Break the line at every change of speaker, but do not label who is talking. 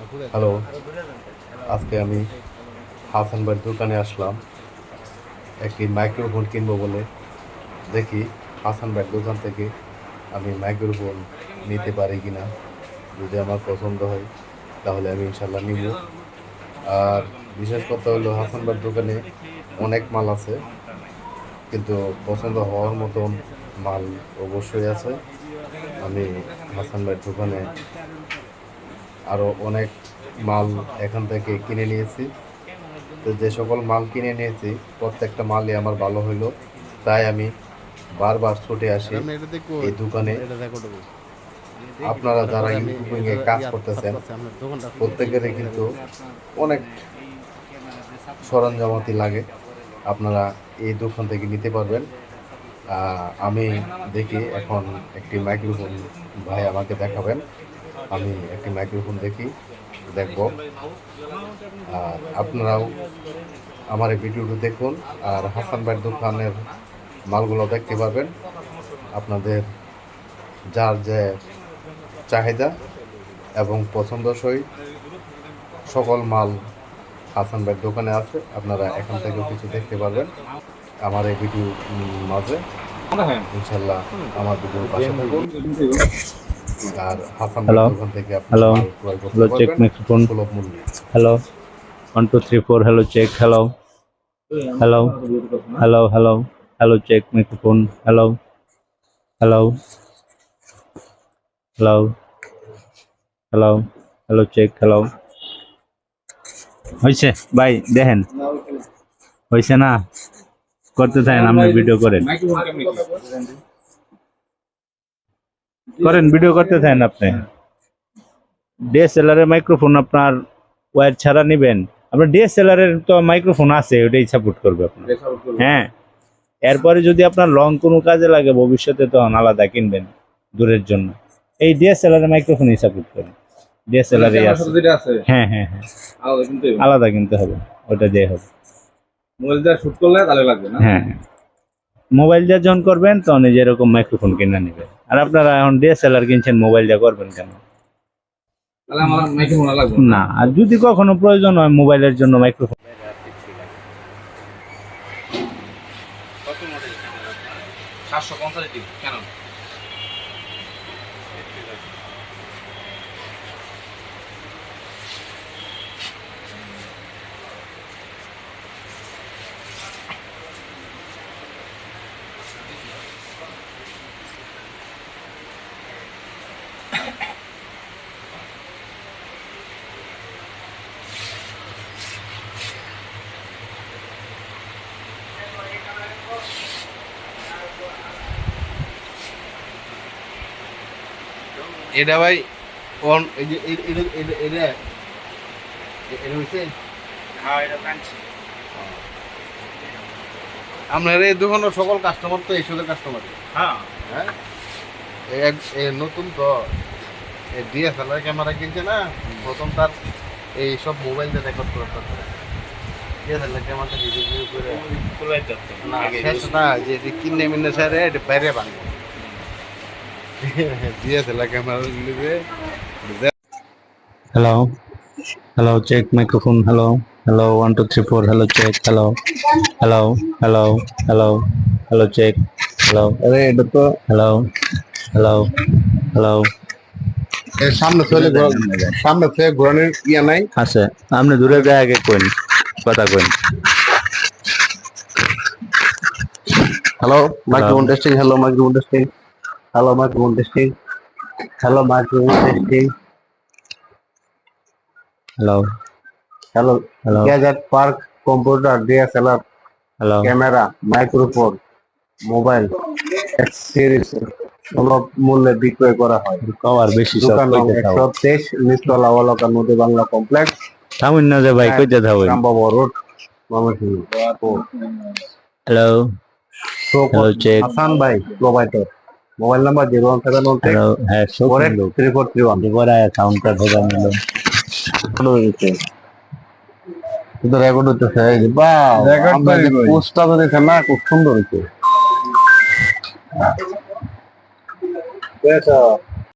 Hello, আজকে আমি হাসান দোকানে আসলাম। একটি মাইক্রোফোন কিনবো বলে। দেখি হাসান ভাইয়ের দোকান থেকে আমি মাইক্রোফোন নিতে পারি কি না যদি আমার পছন্দ হয়, তাহলে আমি ইনশাল্লাহ নিব। আর বিশেষ কথা হলো, হাসান দোকানে অনেক মাল আছে। কিন্তু পছন্দ হওয়ার মতন মাল অবশ্যই আছে। আমি হাসান ভাইয়ের দোকানে আরও অনেক মাল এখান থেকে কিনে নিয়েছি। তো যে সকল মাল কিনে নিয়েছি প্রত্যেকটা মালই আমার ভালো হইল। তাই আমি বারবার ছুটে আসি এই দোকানে। আপনারা যারা ইউটিউবিং এ কাজ করতেছেন প্রত্যেকেরই কিন্তু অনেক সরঞ্জামাতি লাগে। আপনারা এই দোকান থেকে নিতে পারবেন। আমি দেখি এখন একটি মাইক্রোফোন ভাই আমাকে দেখাবেন। আমি একটি মাইক্রোফোন দেখি দেখব। আর আপনারাও আমার এই ভিডিওটি দেখুন আর হাসান ভাইয়ের দোকানের মালগুলো দেখতে পাবেন। আপনাদের যার যে চাহিদা এবং পছন্দসই সকল মাল হাসান ভাইয়ের দোকানে আছে আপনারা এখান থেকেও কিছু দেখতে পারবেন আমার এই ভিডিও মাঝে। ইনশাল্লাহ আমার ভিডিওর পাশে থাকুন। আর হাসান থেকে
check
পারবেন
microphone.
সুলভ মূল্যে
Hello. One, two, three, four. Hello, check. Hello. Hello. Hello. Hello. Hello, check microphone. Hello. Hello. Hello. Hello. Hello, check. Hello. হয়েছে ভাই দেখেন হয়েছে না করতে থাকেন আপনি ভিডিও করেন করেন ভিডিও করতে থাকেন আপনি? ডিএসএলআর এর মাইক্রোফোন আপনার ওয়্যার ছাড়া নেবেন। আপনার ডিএসএলআর এর তো মাইক্রোফোন আছে ওটাই সাপোর্ট করবে আপনার। হ্যাঁ। এরপরে যদি আপনার লং কোনো কাজে লাগে ভবিষ্যতে তখন আলাদা কিনবেন দূরের জন্য। এই ডিএসএলআর এর মাইক্রোফোনই সাপোর্ট করে ডিএসএলআর এই আছে। হ্যাঁ হ্যাঁ হ্যাঁ। আলাদা কিনতে হবে। ওটা দিয়ে হবে।
শুট করলে তাহলে লাগবে না?
হ্যাঁ। মোবাইল দিয়ে যখন করবেন তখন এই যে এরকম মাইক্রোফোন কিনে নেবেন। আর আপনারা এখন ডিএসএলআর কিনছেন মোবাইলটা দিয়ে করবেন কেন? না। আর যদি কখনো প্রয়োজন হয় মোবাইলের জন্য মাইক্রোফোন।
সাতশো পঞ্চাশ কেন এটা ভাই অন এই যে এই- এটা এটা এটা এটা হইছে আপনার এই দোকানের সকল কাস্টমার তো এইসবের কাস্টমার
হ্যাঁ।
হ্যাঁ? নতুন তো এই ডিএসএলআর ক্যামেরা কিনছে না প্রথম তার এই সব মোবাইল দিয়ে রেকর্ড করে ডিএসএলআর ক্যামেরাটা রিভিউ করে না শেষ না যে কিনে মিনে স্যার এটা বাইরে বানবো
Hello. Hello, check microphone. Hello. Hello, one, two, three, four. Hello, check. Hello. Hello. Hello. Hello. Hello, check. Hello.
আরে এটা তো
Hello. Hello. Hello.
সামনে চলে সামনে থেকে ঘোরানোর ইয়ে নাই
আছে আপনি দূরে যায় আগে কইন কথা coin
hello microphone testing hello microphone testing hello microphone testing hello microphone testing
hello
hello
hello
gadget park computer DSLR
hello
camera microphone mobile series সুলভ মূল্যে বিক্রয় করা হয়।
কবার বেশি
দোকান একশো তেইশ নিচতলা অলকার নদী বাংলা কমপ্লেক্স
থামুন না যে ভাই কইতে থাও
Rambabu road Mymensingh
hello hello check
Hasan ভাই provider mobile number zero one seven one
three হ্যাঁ সব
four eight three four three one
counter ধরা নিল।
কিন্তু রেকর্ড হচ্ছে বা পোস্টটা তো দেখে না খুব সুন্দর হচ্ছে